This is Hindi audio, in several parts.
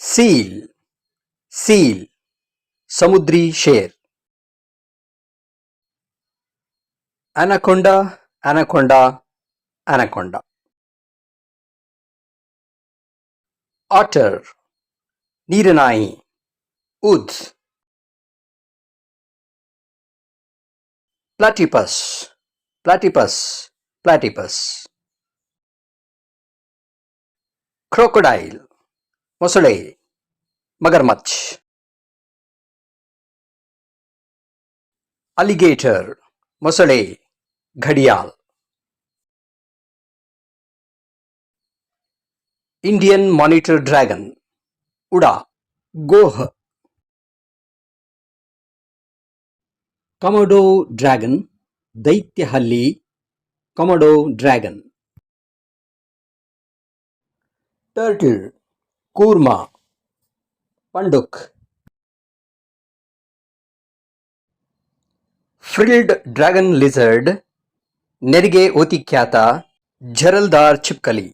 सील सील समुद्री शेर अनाकोंडा अनाकोंडा अनाकोंडा ऑटर ನೀರನಾಯಿ ಉದ್ ಪ್ಲಾಟಿಪಸ್ ಪ್ಲಾಟಿಪಸ್ ಪ್ಲಾಟಿಪಸ್ मुसळे मगरमच्छ. अलिगेटर मुसळे घडियाल. इंडियन मॉनिटर ड्रॅगन उडा गोह. कमोडो ड्रॅगन दैत्य हल्ली कमोडो ड्रॅगन टर्टल कूर्मा, पंडुक। फ्रिल्ड ड्रैगन लिजर्ड, नेरिगे ओति ख्याता झरलदार छिपकली।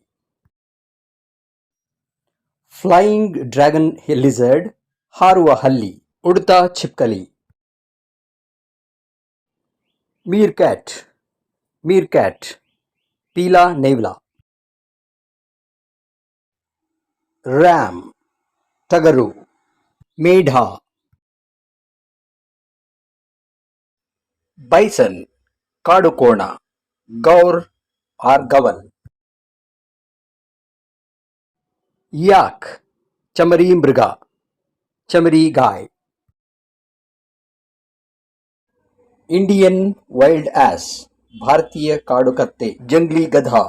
फ्लाइंग ड्रैगन लिजर्ड हारुव हल्ली, उड़ता छिपकली। मीर कैट मीर कैट पीला नेवला। ram, tagaru, medha, bison, kadukona, gaur or gaval, yak, chamari mriga, chamari guy, Indian wild ass भारतीय काड़ुकत्ते जंगली गधा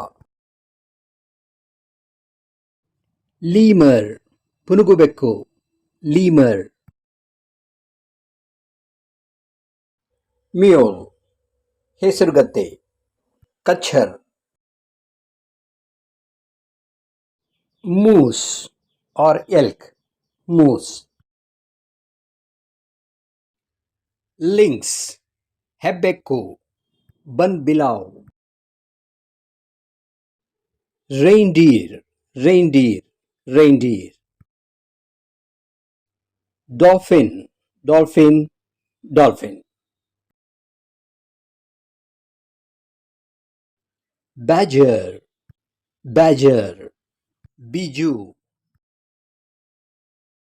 ಲೀಮರ್ ಪುನುಗುಬೆಕ್ಕು ಲೀಮರ್ ಮಿಯೋಲ್ ಹೆಸರುಗತ್ತೆ ಕಚ್ಚರ್ moose or elk moose lynx ಹೆಬ್ಬೆಕ್ಕು bun Bilawal reindeer reindeer Reindeer. Dolphin. Dolphin. Dolphin. Badger. Badger. Bijou